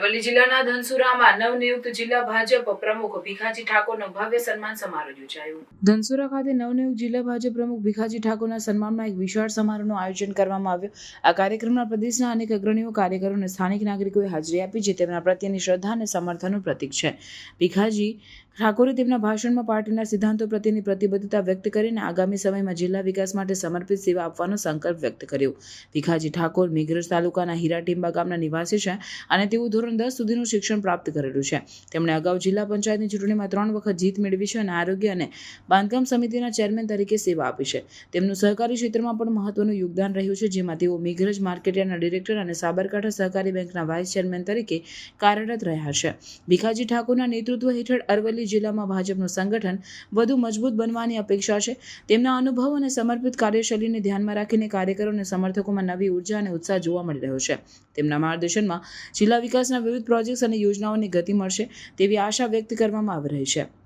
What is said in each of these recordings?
અરવલ્લી જિલ્લાના ધનસુરામાં નવનિયુક્ત જિલ્લા ભાજપ પ્રમુખ ભીખાજી ઠાકોરનો ભવ્ય સન્માન સમારોહ યોજાયો. ધનસુરા ખાતે નવનિયુક્ત જિલ્લા ભાજપ પ્રમુખ ભીખાજી ઠાકોરના સન્માનમાં એક વિશાળ સમારોહનું આયોજન કરવામાં આવ્યું. આ કાર્યક્રમમાં પ્રદેશના અનેક અગ્રણીઓ, કાર્યકરો અને સ્થાનિક નાગરિકોએ હાજરી આપી, જે તેમના પ્રત્યેની શ્રદ્ધા અને સમર્થનનું પ્રતીક છે. ભીખાજી ઠાકોરે તેમના ભાષણમાં પાર્ટીના સિદ્ધાંતો પ્રત્યેની પ્રતિબદ્ધતા વ્યક્ત કરીને આગામી સમયમાં જિલ્લા વિકાસ માટે સમર્પિત સેવા આપવાનો સંકલ્પ વ્યક્ત કર્યો. ભીખાજી ઠાકોર મેઘરજ તાલુકાના હીરાટીંબા ગામના નિવાસી છે અને તેઓ ધોરણ દસ સુધીનું શિક્ષણ પ્રાપ્ત કરેલું છે. તેમણે અગાઉ જિલ્લા પંચાયતની ચૂંટણીમાં ત્રણ વખત જીત મેળવી છે અને આરોગ્ય અને બાંધકામ સમિતિના ચેરમેન તરીકે સેવા આપી છે. તેમનું સહકારી ક્ષેત્રમાં પણ મહત્વનું યોગદાન રહ્યું છે, જેમાં તેઓ મેઘરજ માર્કેટિયાના ડિરેક્ટર અને સાબરકાંઠા સહકારી બેંકના વાઇસ ચેરમેન તરીકે કાર્યરત રહ્યા છે. ભીખાજી ઠાકોરના નેતૃત્વ હેઠળ અરવલ્લી જિલ્લામાં ભાજપનું સંગઠન વધુ મજબૂત બનવાની અપેક્ષા છે. તેમના અનુભવ અને સમર્પિત કાર્યશૈલીને ધ્યાનમાં રાખીને કાર્યકરો અને સમર્થકોમાં નવી ઊર્જા અને ઉત્સાહ જોવા મળી રહ્યો છે. તેમના માર્ગદર્શનમાં જિલ્લા વિકાસના વિવિધ પ્રોજેક્ટ્સ અને યોજનાઓને ગતિ મળશે તેવી આશા વ્યક્ત કરવામાં આવી રહી છે.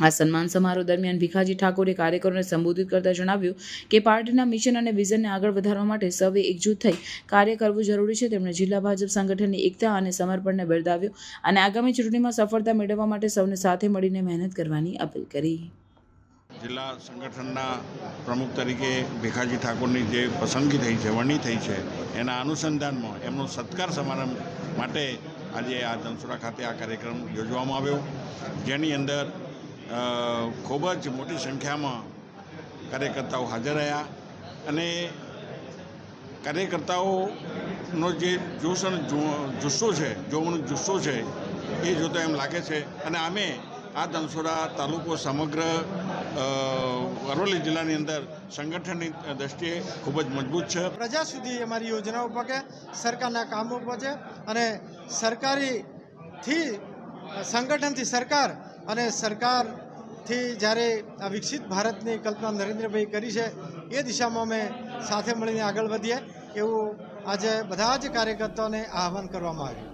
આ સન્માન સમારોહ દરમિયાન ભીખાજી ઠાકોરે કાર્યકરોને સંબોધિત કરતા જણાવ્યું કે પાર્ટીના મિશન અને વિઝનને આગળ વધારવા માટે સૌએ એકજૂથ થઈ કાર્ય કરવું જરૂરી છે. તેમણે જિલ્લા ભાજપ સંગઠનની એકતા અને સમર્પણને બિરદાવ્યું અને આગામી ચૂંટણીમાં સફળતા મેળવવા માટે સૌને સાથે મળીને મહેનત કરવાની અપીલ કરી. જિલ્લા સંગઠનના પ્રમુખ તરીકે ભીખાજી ઠાકોરની જે પસંદગી થઈ છે, વરણી થઈ છે, એના અનુસંધાનમાં એમનો સત્કાર સમારંભ માટે આજે આ ધનસુરા ખાતે આ કાર્યક્રમ યોજવામાં આવ્યો. જેની અંદર ખૂબ જ મોટી સંખ્યામાં કાર્યકર્તાઓ હાજર રહ્યા અને કાર્યકર્તાઓનો જે જોશ અને જુસ્સો છે, જોવાનો જુસ્સો છે, એ જોતા એમ લાગે છે. અને અમે આ ધનસુરા તાલુકો સમગ્ર અરવલ્લી જિલ્લાની અંદર સંગઠનની દ્રષ્ટિએ ખૂબ જ મજબૂત છે. પ્રજા સુધી અમારી યોજનાઓ પહોંચે સરકારના કામો પહોંચે અને સરકારીથી, સંગઠનથી સરકાર અને સરકારથી જ્યારે આ વિકસિત ભારતની કલ્પના નરેન્દ્રભાઈ કરી છે, એ દિશામાં અમે સાથે મળીને આગળ વધીએ એવું આજે બધા જ કાર્યકર્તાઓને આહવાન કરવામાં આવ્યું.